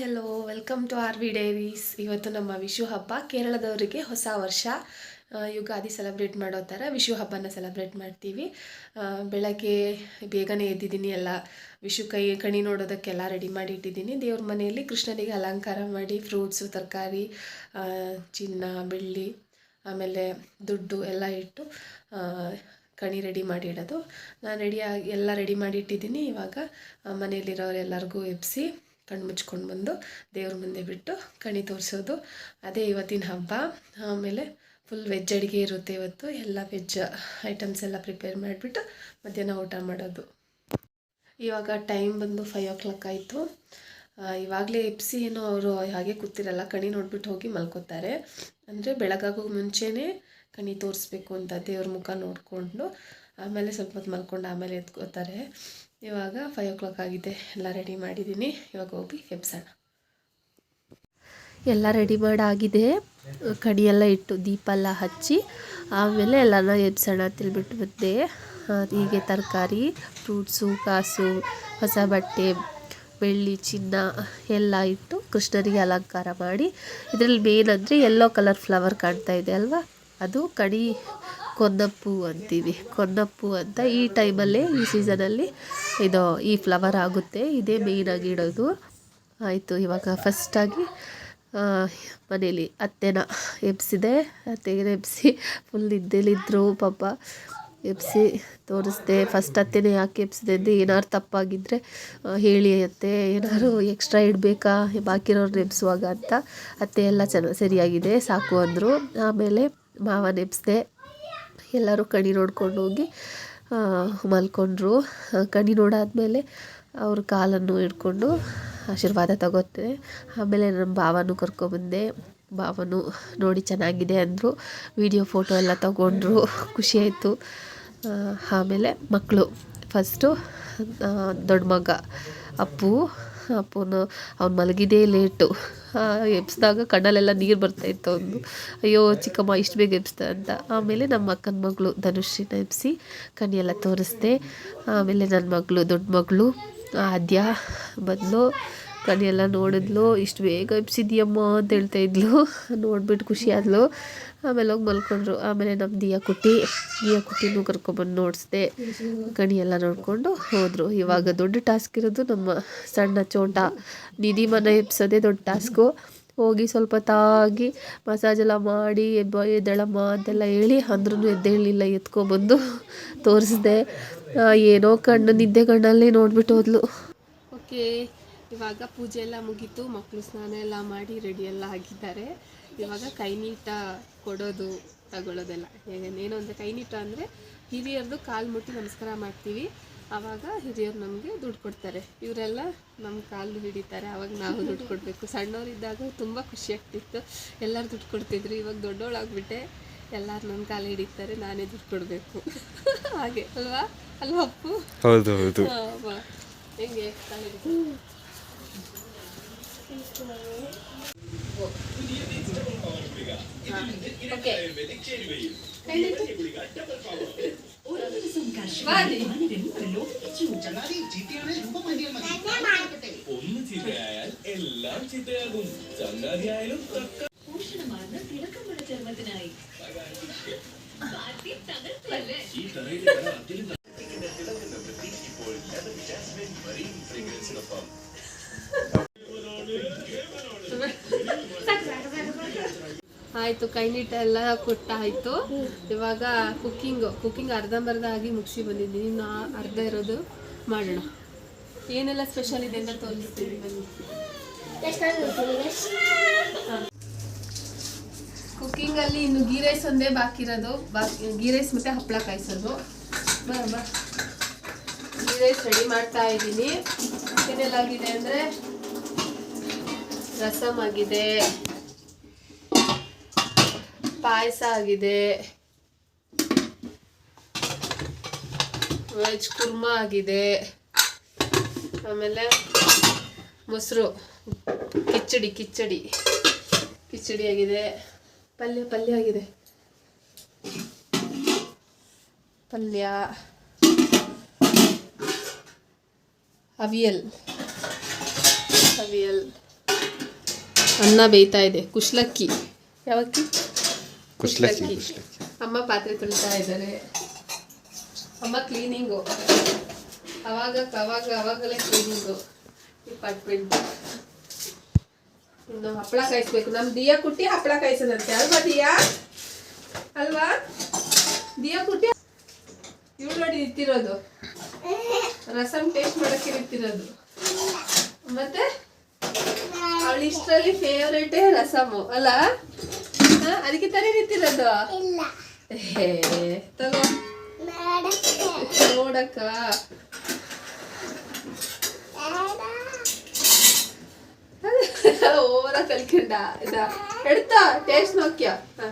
Hello welcome to R V diaries ಇವತ್ತು ನಮ್ಮ ವಿಶು ಹಬ್ಬ, ಕೇರಳದವರಿಗೆ ಹೊಸ ವರ್ಷ. ಯುಗಾದಿ ಸೆಲೆಬ್ರೇಟ್ ಮಾಡೋ ಥರ ವಿಶು ಹಬ್ಬನ ಸೆಲೆಬ್ರೇಟ್ ಮಾಡ್ತೀವಿ. ಬೆಳಗ್ಗೆ ಬೇಗನೆ ಎದ್ದಿದ್ದೀನಿ, ಎಲ್ಲ ವಿಶು ಕೈ, ಕಣಿ ನೋಡೋದಕ್ಕೆಲ್ಲ ರೆಡಿ ಮಾಡಿ ಇಟ್ಟಿದ್ದೀನಿ. ದೇವ್ರ ಮನೆಯಲ್ಲಿ ಕೃಷ್ಣನಿಗೆ ಅಲಂಕಾರ ಮಾಡಿ ಫ್ರೂಟ್ಸು ತರಕಾರಿ ಚಿನ್ನ, ಬೆಳ್ಳಿ, ಆಮೇಲೆ ದುಡ್ಡು ಎಲ್ಲ ಇಟ್ಟು ಕಣಿ ರೆಡಿ ಮಾಡಿ ಇಡೋದು. ನಾನು ರೆಡಿಯಾಗಿ ಎಲ್ಲ ರೆಡಿ ಮಾಡಿ ಇಟ್ಟಿದ್ದೀನಿ. ಇವಾಗ ಮನೆಯಲ್ಲಿರೋರೆಲ್ಲರಿಗೂ ಎಬ್ಬಿಸಿ ಕಣ್ಣು ಮುಚ್ಕೊಂಡು ಬಂದು ದೇವ್ರ ಮುಂದೆ ಬಿಟ್ಟು ಕಣಿ ತೋರಿಸೋದು. ಅದೇ ಇವತ್ತಿನ ಹಬ್ಬ. ಆಮೇಲೆ ಫುಲ್ ವೆಜ್ ಅಡುಗೆ ಇರುತ್ತೆ ಇವತ್ತು. ಎಲ್ಲ ವೆಜ್ ಐಟಮ್ಸ್ ಎಲ್ಲ ಪ್ರಿಪೇರ್ ಮಾಡಿಬಿಟ್ಟು ಮಧ್ಯಾಹ್ನ ಊಟ ಮಾಡೋದು. ಇವಾಗ ಟೈಮ್ ಬಂದು ಫೈವ್ ಓ ಕ್ಲಾಕ್ ಆಯಿತು ಇವಾಗಲೇ ಎಪ್ಸಿ ಏನೋ ಅವರು ಹಾಗೆ ಕೂತಿರಲ್ಲ ಕಣಿ ನೋಡ್ಬಿಟ್ಟು ಹೋಗಿ ಮಲ್ಕೋತಾರೆ. ಅಂದರೆ ಬೆಳಗಾಗೋ ಮುಂಚೆನೇ ಕಣಿ ತೋರಿಸ್ಬೇಕು ಅಂತ ದೇವ್ರ ಮುಖ ನೋಡಿಕೊಂಡು ಆಮೇಲೆ ಸ್ವಲ್ಪ ಹೊತ್ತು ಮಲ್ಕೊಂಡು ಆಮೇಲೆ ಎತ್ಕೋತಾರೆ. ಇವಾಗ ಫೈವ್ ಓ ಕ್ಲಾಕ್ ಆಗಿದೆ. ಎಲ್ಲ ರೆಡಿ ಮಾಡಿದ್ದೀನಿ. ಇವಾಗ ಹೋಗಿ ಎಬ್ಸೋಣ. ಎಲ್ಲ ರೆಡಿ ಮಾಡಾಗಿದೆ ಕಡಿಯೆಲ್ಲ ಇಟ್ಟು ದೀಪ ಎಲ್ಲ ಹಚ್ಚಿ ಆಮೇಲೆ ಎಲ್ಲನ ಎಬ್ಸೋಣ ತಿಳ್ಬಿಟ್ಟು ಆ, ಹೀಗೆ ತರಕಾರಿ ಫ್ರೂಟ್ಸು ಕಾಸು ಹೊಸ ಬಟ್ಟೆ ಬೆಳ್ಳಿ ಚಿನ್ನ ಎಲ್ಲ ಇಟ್ಟು ಕೃಷ್ಣನಿಗೆ ಅಲಂಕಾರ ಮಾಡಿ ಇದರಲ್ಲಿ ಮೇನ್ ಅಂದರೆ ಯೆಲ್ಲೋ ಕಲರ್ ಫ್ಲವರ್ ಕಾಣ್ತಾ ಇದೆ ಅಲ್ವಾ? ಅದು ಕಡಿ ಕೊನ್ನಪ್ಪು ಅಂತೀವಿ. ಕೊನ್ನಪ್ಪು ಅಂತ ಈ ಟೈಮಲ್ಲೇ, ಈ ಸೀಸನಲ್ಲಿ ಇದು ಈ ಫ್ಲವರ್ ಆಗುತ್ತೆ. ಇದೇ ಮೇಯ್ನಾಗಿ ಇಡೋದು. ಆಯಿತು, ಇವಾಗ ಫಸ್ಟಾಗಿ ಮನೇಲಿ ಅತ್ತೆನ ಎಬ್ಸಿದೆ. ಅತ್ತೆಗೆ ಎಬ್ಸಿ ಫುಲ್ ನಿದ್ದೆಲಿದ್ದರು ಪಾಪ ಎಬ್ಸಿ ತೋರಿಸ್ದೆ. ಫಸ್ಟ್ ಅತ್ತೆನೇ ಯಾಕೆ ಎಬ್ಸಿದೆ ಅಂದರೆ ಏನಾದ್ರು ತಪ್ಪಾಗಿದ್ದರೆ ಹೇಳಿ ಅತ್ತೆ ಏನಾದ್ರು ಎಕ್ಸ್ಟ್ರಾ ಇಡಬೇಕಾ ಬಾಕಿರೋರು ಎಬ್ಸುವಾಗ ಅಂತ. ಅತ್ತೆ ಎಲ್ಲ ಚೆನ್ನಾಗಿ ಸರಿಯಾಗಿದೆ, ಸಾಕು ಅಂದರು. ಆಮೇಲೆ ಮಾವನ ನೆಪ್ಸ್ದೆ. ಎಲ್ಲರೂ ಕಣಿ ನೋಡ್ಕೊಂಡು ಹೋಗಿ ಮಲ್ಕೊಂಡ್ರು. ಕಣಿ ನೋಡಾದಮೇಲೆ ಅವ್ರ ಕಾಲನ್ನು ಹಿಡ್ಕೊಂಡು ಆಶೀರ್ವಾದ ತಗೋತೇನೆ ಆಮೇಲೆ ನಮ್ಮ ಭಾವನೂ ಕರ್ಕೊಬಂದೆ. ಭಾವನು ನೋಡಿ ಚೆನ್ನಾಗಿದೆ ಅಂದರು. ವಿಡಿಯೋ, ಫೋಟೋ ಎಲ್ಲ ತಗೊಂಡ್ರು. ಖುಷಿಯಾಯಿತು ಆಮೇಲೆ ಮಕ್ಕಳು ಫಸ್ಟು ದೊಡ್ಡ ಮಗ ಅಪ್ಪು. ಅಪ್ಪನು ಅವ್ನು ಮಲಗಿದೇ ಲೇಟು ಎಬ್ಸಿದಾಗ ಕಣ್ಣಲ್ಲೆಲ್ಲ ನೀರು ಬರ್ತಾಯಿತ್ತು ಅವನು ಅಯ್ಯೋ, ಚಿಕ್ಕಮ್ಮ, ಇಷ್ಟು ಬೇಗ ಎಬ್ಸ್ದ ಅಂತ. ಆಮೇಲೆ ನಮ್ಮ ಅಕ್ಕನ ಮಗಳು ಧನುಶ್ರೀನ ಎಬ್ಸಿ ಕಣ್ಣೆಲ್ಲ ತೋರಿಸ್ದೆ. ಆಮೇಲೆ ನನ್ನ ಮಗಳು, ದೊಡ್ಡ ಮಗಳು, ಆದ್ಯ ಬಂದಳು ಕಣ್ಣೆಲ್ಲ ನೋಡಿದ್ಲು, ಇಷ್ಟು ಬೇಗ ಎಬ್ಸಿದ್ಯಮ್ಮ ಅಂತ ಹೇಳ್ತಾ ಇದ್ಲು. ನೋಡ್ಬಿಟ್ಟು ಖುಷಿ ಆದ್ಲು. ಆಮೇಲೆ ಹೋಗಿ ಮಲ್ಕೊಂಡ್ರು. ಆಮೇಲೆ ನಮ್ಮ ದಿಯಾ ಕುಟ್ಟಿ ದಿಯಾ ಕುಟ್ಟಿನೂ ಕರ್ಕೊಂಬಂದು ನೋಡಿಸ್ದೆ. ಕಣಿ ಎಲ್ಲ ನೋಡಿಕೊಂಡು ಹೋದರು. ಇವಾಗ ದೊಡ್ಡ ಟಾಸ್ಕ್ ಇರೋದು ನಮ್ಮ ಸಣ್ಣ ಚೋಟ. ನಿಧಿ ಮನೆ ಎಬ್ಸೋದೇ ದೊಡ್ಡ ಟಾಸ್ಕು. ಹೋಗಿ ಸ್ವಲ್ಪ ತಾಗಿ ಮಸಾಜ್ ಎಲ್ಲ ಮಾಡಿ ಎಬ್ಬ ಎದ್ದೇಳಮ್ಮ ಅಂತೆಲ್ಲ ಹೇಳಿ ಅಂದ್ರೂ ಎದ್ದೇಳಿಲ್ಲ ಎತ್ಕೊಬಂದು ತೋರಿಸ್ದೆ. ಏನೋ ಕಣ್ಣು ನಿದ್ದೆ ಕಣ್ಣಲ್ಲಿ ನೋಡ್ಬಿಟ್ಟು ಹೋದ್ಲು. ಓಕೆ, ಇವಾಗ ಪೂಜೆ ಎಲ್ಲ ಮುಗೀತು. ಮಕ್ಕಳು ಸ್ನಾನ ಎಲ್ಲ ಮಾಡಿ ರೆಡಿ ಎಲ್ಲ ಆಗಿದ್ದಾರೆ. ಇವಾಗ ಕೈ ನೀಟ ಕೊಡೋದು ತಗೊಳ್ಳೋದೆಲ್ಲ. ಏನು ಅಂದರೆ ಕೈ ನೀಟ ಅಂದರೆ ಹಿರಿಯರದು ಕಾಲು ಮುಟ್ಟಿ ನಮಸ್ಕಾರ ಮಾಡ್ತೀವಿ. ಆವಾಗ ಹಿರಿಯರು ನಮಗೆ ದುಡ್ಡು ಕೊಡ್ತಾರೆ. ಇವರೆಲ್ಲ ನಮ್ಮ ಕಾಲು ಹಿಡಿತಾರೆ ಆವಾಗ ನಾವು ದುಡ್ಡು ಕೊಡಬೇಕು. ಸಣ್ಣವರಿದ್ದಾಗ ತುಂಬ ಖುಷಿ ಆಗ್ತಿತ್ತು. ಎಲ್ಲರೂ ದುಡ್ಡು ಕೊಡ್ತಿದ್ರು. ಇವಾಗ ದೊಡ್ಡವಳಾಗ್ಬಿಟ್ಟೆ ಎಲ್ಲರೂ ನನ್ನ ಕಾಲು ಹಿಡಿತಾರೆ ನಾನೇ ದುಡ್ಡು ಕೊಡಬೇಕು. ಹಾಗೆ ಅಲ್ವಾ? ಅಲ್ವಾ ಅಪ್ಪು? ಹೌದು ಹೌದು. ಹೆಂಗೆ ಕಾಲು ಓಕೆ ഒന്ന് ചിതയായാൽ എല്ലാം ചിതയാകും ചങ്ങാതിയായാലും തക്ക പോഷണമാർന്ന തിളക്കമുള്ള ചർമ്മത്തിനായി ഈ തറയിൽ ഇപ്പോൾ ലെമൺ ജാസ്മിൻ മറീൻ ഫ്രേഗ്രൻസിനൊപ്പം ಆಯಿತು, ಕೈ ಎಲ್ಲ ಕೊಟ್ಟಾಯಿತು. ಇವಾಗ ಕುಕ್ಕಿಂಗ್ ಕುಕ್ಕಿಂಗ್ ಅರ್ಧಂಬರ್ಧ ಆಗಿ ಮುಗಿಸಿ ಬಂದಿದ್ದೀನಿ. ಇನ್ನು ಅರ್ಧ ಇರೋದು ಮಾಡೋಣ. ಏನೆಲ್ಲ ಸ್ಪೆಷಲ್ ಇದೆ ಅಂತ ತೋರಿಸ್ತೀನಿ ಬನ್ನಿ. ಕುಕ್ಕಿಂಗಲ್ಲಿ ಇನ್ನು ಗೀ ರೈಸ್ ಒಂದೇ ಬಾಕಿ ಇರೋದು. ಬಾಕಿ ಗೀ ರೈಸ್ ಮತ್ತು ಹಪ್ಪಳ ಕಾಯಿಸೋದು. ಬಾ ಬಾ. ಗೀ ರೈಸ್ ರೆಡಿ ಮಾಡ್ತಾ ಇದ್ದೀನಿ. ಏನೆಲ್ಲ ಆಗಿದೆ ಅಂದರೆ ರಸಮ್ ಆಗಿದೆ. ಪಾಯಸ ಆಗಿದೆ. ವೆಜ್ ಕುರ್ಮಾ ಆಗಿದೆ. ಆಮೇಲೆ ಮೊಸರು, ಕಿಚಡಿ ಕಿಚಡಿ. ಕಿಚಡಿ ಆಗಿದೆ. ಪಲ್ಯ ಪಲ್ಯ ಆಗಿದೆ. ಪಲ್ಯ. ಅವಿಯಲ್. ಅವಿಯಲ್. ಅನ್ನ ಬೇಯ್ತಾ ಇದೆ. ಕುಶ್ಲಕ್ಕಿ. ಯಾವಕ್ಕಿ? ಕುಶ್ಲಕ್ಕಿ ಕುಶ್ಲಕ್ಕಿ. ಅಮ್ಮ ಪಾತ್ರೆ ತೊಳಿತಾ ಇದ್ದಾರೆ. ಅಮ್ಮ ಕ್ಲೀನಿಂಗು ಅವಾಗ ಅವಾಗ ಅವಾಗಲೇ ಕ್ಲೀನಿಂಗು ಡಿಪಾರ್ಟ್ಮೆಂಟ್ ಇನ್ನು ಹಪ್ಪಳ ಕಾಯಿಸ್ಬೇಕು. ನಮ್ಮ ದಿಯಾ ಕುಟ್ಟಿ ಹಪ್ಪಳ ಕಾಯಿಸೋದಂತೆ. ಅಲ್ವಾ ದಿಯಾ? ಅಲ್ವಾ? ದಿಯಾ ಕುಟ್ಟಿ? ಇವ್ ನೋಡಿ ನಿಂತಿರೋದು ರಸಂ ಟೇಸ್ಟ್ ಮಾಡಕ್ಕೆ ನಿಂತಿರೋದು ಮತ್ತೆ? ಅವಳಿಷ್ಟರಲ್ಲಿ ಫೇವ್ರೇಟೇ ರಸಮು. ಅಲ್ಲ? ಅದಕ್ಕೆ ತಾನೇ ನಿಂತಿರೋದು ಹೇ ತಗೋ ನೋಡಕ್ಕ ಓವರ ಕಲ್ಕೊಂಡ ಇದ ಎಡ್ತಾ ಟೇಸ್ಟ್ ನೋಕ್ಯ ಹ.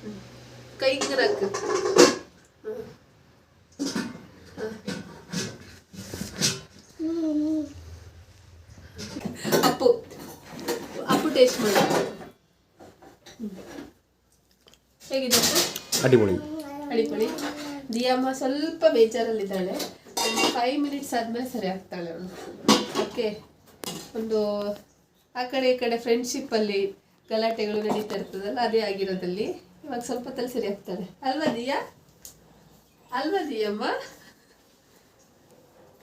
ಹ್ಮ್. ಕೈಗೆ ನಕ್ಕು ಅಪ್ಪು ಅಪ್ಪು ಅಡಿಪೊಳಿ ಅಡಿಪೊಳಿ ದಿಯಮ್ಮ ಸ್ವಲ್ಪ ಬೇಜಾರಲ್ಲಿದ್ದಾಳೆ. ಒಂದು ಫೈವ್ ಮಿನಿಟ್ಸ್ ಆದಮೇಲೆ ಸರಿ ಆಗ್ತಾಳೆ ಅವಳು. ಓಕೆ. ಒಂದು ಆ ಕಡೆ ಈ ಕಡೆ ಫ್ರೆಂಡ್ಶಿಪ್ಪಲ್ಲಿ ಗಲಾಟೆಗಳು ನಡೀತಾ ಇರ್ತದಲ್ಲ ಅದೇ ಆಗಿರೋದಲ್ಲಿ ಇವಾಗ ಸ್ವಲ್ಪ ತಲೆ ಸರಿ ಆಗ್ತಾಳೆ. ಅಲ್ವಾ ದಿಯಾ? ಅಲ್ವಾ ದಿಯಮ್ಮ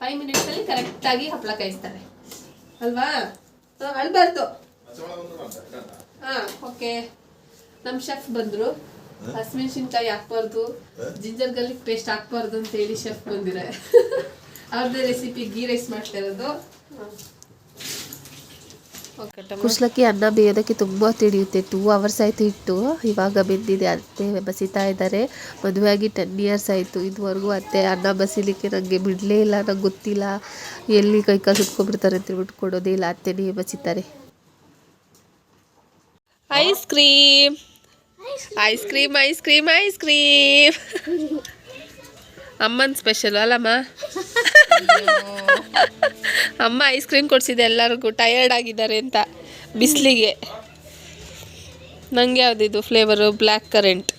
ಫೈವ್ ಮಿನಿಟ್ಸಲ್ಲಿ ಕರೆಕ್ಟಾಗಿ ಹಪ್ಪಳ ಕಾಯಿಸ್ತಾರೆ ಅಲ್ವಾ? ಹ, ಅಳ್ಬಾರ್ದು ಹಾಂ ಓಕೆ. ನಮ್ಮ ಶೆಫ್ ಬಂದರು. ಹಸಿಮೆಣಸಿನ್ಕಾಯಿ ಹಾಕ್ಬಾರ್ದು ಜಿಂಜರ್ ಗಾರ್ಲಿಕ್ ಪೇಸ್ಟ್ ಹಾಕ್ಬಾರ್ದು ಅಂತ ಹೇಳಿ ಶೆಫ್ ಬಂದಿರ ಅವ್ರದ್ದೇ ರೆಸಿಪಿ ಗೀ ರೈಸ್ ಮಾಡ್ತಾ ಇರೋದು. ಕುಶ್ಲಕ್ಕಿ ಅನ್ನ ಬೇಯೋದಕ್ಕೆ ತುಂಬ ತಿಳಿಯುತ್ತೆ ಟೂ ಅವರ್ಸ್ ಆಯಿತು ಇಟ್ಟು ಇವಾಗ ಬೆಂದಿದೆ ಅತ್ತೆ ಬಸಿತಾ ಇದ್ದಾರೆ. ಮದುವೆಯಾಗಿ ಟೆನ್ ಇಯರ್ಸ್ ಆಯಿತು ಇದುವರೆಗೂ ಅತ್ತೆ ಅನ್ನ ಬಸಿಲಿಕ್ಕೆ ನನಗೆ ಬಿಡಲೇ ಇಲ್ಲ ನಂಗೆ ಗೊತ್ತಿಲ್ಲ. ಎಲ್ಲಿ ಕೈ ಕಾಲು ಸುಟ್ಕೊಂಡ್ಬಿಡ್ತಾರೆ ಅಂತ ಹೇಳ್ಬಿಟ್ಟು ಕೊಡೋದೇ ಇಲ್ಲ ಅತ್ತೆನೇ ಬಸಿತಾರೆ. Ice cream ice cream ice cream ice cream ಅಮ್ಮನ ಸ್ಪೆಷಲ್ ಅಲ್ಲಮ್ಮ? ಅಮ್ಮ ಐಸ್ ಕ್ರೀಮ್ ಕೊಡಿಸಿದೆ ಎಲ್ಲರಿಗೂ ಟಯರ್ಡ್ ಆಗಿದ್ದಾರೆ ಅಂತ ಬಿಸಿಲಿಗೆ. ನಂಗೆ ಯಾವುದಿದು ಫ್ಲೇವರು ಬ್ಲ್ಯಾಕ್ ಕರೆಂಟ್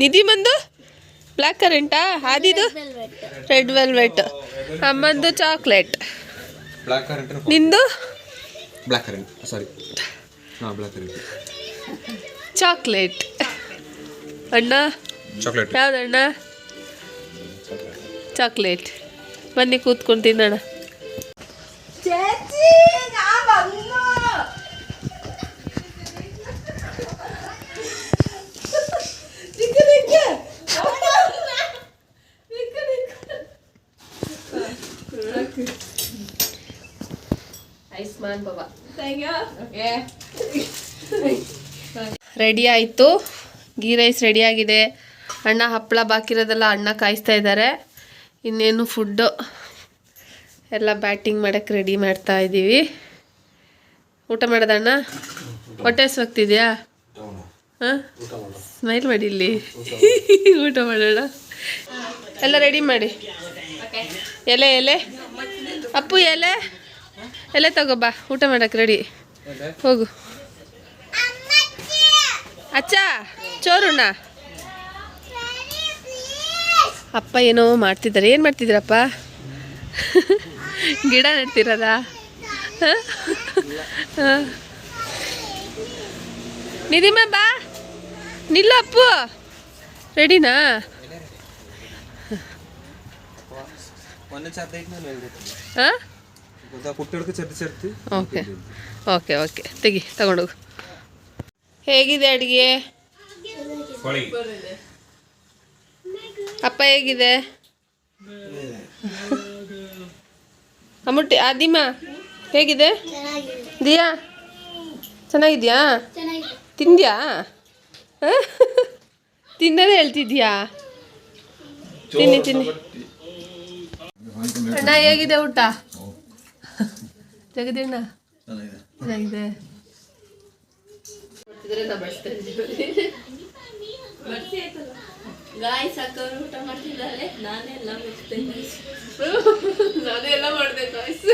ನಿಧಿ ಬಂದು ಬ್ಲ್ಯಾಕ್ ಕರೆಂಟಾ ಆದಿದು? ರೆಡ್ ವೆಲ್ವೆಟ್ ಅಮ್ಮಂದು ಚಾಕ್ಲೇಟ್ ನಿಂದು? ಬ್ಲ್ಯಾಕ್ ಕರೆಂಟ್ ಸಾರಿ ಹಾಂ ಬ್ಲ್ಯಾಕ್ ಕರೆಂಟ್ ಚಾಕ್ಲೇಟ್ ಅಣ್ಣ ಚಾಕ್ಲೇಟ್ ಯಾವ್ದಣ್ಣ ಚಾಕ್ಲೇಟ್ ಬನ್ನಿ ಕೂತ್ಕೊಂಡು ತಿನ್ನೋಣ. ಆಯುಷ್ಮಾನ್ ಬಾಬಾ ರೆಡಿ ಆಯಿತು. ಗೀ ರೈಸ್ ರೆಡಿಯಾಗಿದೆ ಅಣ್ಣ ಹಪ್ಪಳ ಬಾಕಿರೋದೆಲ್ಲ ಅಣ್ಣ ಕಾಯಿಸ್ತಾ ಇದ್ದಾರೆ. ಇನ್ನೇನು ಫುಡ್ಡು ಎಲ್ಲ ಬ್ಯಾಟಿಂಗ್ ಮಾಡೋಕ್ಕೆ ರೆಡಿ ಮಾಡ್ತಾ ಇದ್ದೀವಿ. ಊಟ ಮಾಡೋದಣ್ಣ ಹೊಟ್ಟೆ ಹಸ್ವಾಗ್ತಿದ್ಯಾ ಹಾಂ? ಸ್ಮೈಲ್ ಮಾಡಿ ಇಲ್ಲಿ. ಊಟ ಮಾಡೋಣ. ಎಲ್ಲ ರೆಡಿ ಮಾಡಿ. ಎಲೆ ಎಲೆ? ಅಪ್ಪು ಎಲೆ? ಎಲೆ ತಗೋಬಾ ಊಟ ಮಾಡೋಕ್ಕೆ ರೆಡಿ ಹೋಗು. ಅಚ್ಚ ಚೋರುಣ್ಣ. ಅಪ್ಪ ಏನೋ ಮಾಡ್ತಿದ್ದಾರೆ. ಏನು ಮಾಡ್ತಿದ್ದೀರಪ್ಪ? ಗಿಡ ನೆಡ್ತಿರೋದಾ. ನಿಧಿಮ ಬಾ. ನಿಲ್ಲ ಅಪ್ಪು. ರೆಡಿನಾ? ಹಾಂ? ಓಕೆ. Okay okay. ತೆಗಿ ತಗೊಂಡೋಗು ಹೇಗಿದೆ ಅಡುಗೆ? ಅಪ್ಪ ಹೇಗಿದೆ? ಅಮ್ಮುಟ್ಟಿ ಆದಿಮ ಹೇಗಿದೆ? ದಿಯಾ ಚೆನ್ನಾಗಿದ್ಯಾ? ತಿಂದ್ಯಾ? ತಿನ್ನದೇ ತಿನ್ನೋದೇ ಹೇಳ್ತಿದ್ಯಾ? ತಿನ್ನಿ ತಿನ್ನಿ. ಅಣ್ಣ ಹೇಗಿದೆ ಊಟ? ಜಗದಣ್ಣ ಚೆನ್ನಾಗಿದೆ. ಗಾಯ್ ಸಾಕವ್ರು ಊಟ ಮಾಡ್ತಿದ್ದಾರೆ. ನಾನೇ ಎಲ್ಲ ಮುಗಿಸ್ತೇನೆ ನಾನೇ ಎಲ್ಲ ಮಾಡ್ಬೇಕು ಗಾಯ್ಸ್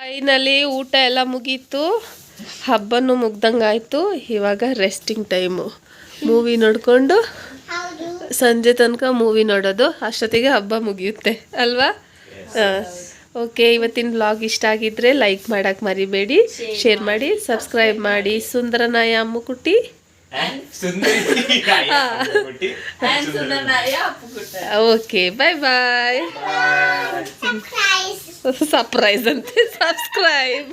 ಫೈನಲಿ ಊಟ ಎಲ್ಲ ಮುಗೀತು. ಹಬ್ಬನೂ ಮುಗ್ದಂಗಾಯ್ತು ಇವಾಗ ರೆಸ್ಟಿಂಗ್ ಟೈಮು ಮೂವಿ ನೋಡಿಕೊಂಡು ಸಂಜೆ ತನಕ ಮೂವಿ ನೋಡೋದು. ಅಷ್ಟೊತ್ತಿಗೆ ಹಬ್ಬ ಮುಗಿಯುತ್ತೆ. ಅಲ್ವಾ? ಓಕೆ ಇವತ್ತಿನ ಬ್ಲಾಗ್ ಇಷ್ಟ ಆಗಿದ್ರೆ ಲೈಕ್ ಮಾಡಕ್ಕೆ ಮರಿಬೇಡಿ ಶೇರ್ ಮಾಡಿ ಸಬ್ಸ್ಕ್ರೈಬ್ ಮಾಡಿ. ಸುಂದರನಾಯ ಅಮ್ಮುಕುಟ್ಟಿ. ಓಕೆ ಬಾಯ್ ಬಾಯ್ ಸರ್ಪ್ರೈಸ್ ಅಂತೆ ಸಬ್ಸ್ಕ್ರೈಬ್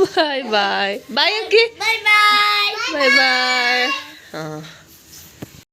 ಬಾಯ್ ಬಾಯ್ ಬಾಯ್ ಅಕ್ಕಿ ಬಾಯ್ ಬಾಯ್ ಬಾಯ್ ಬಾಯ್ ಹಾಂ.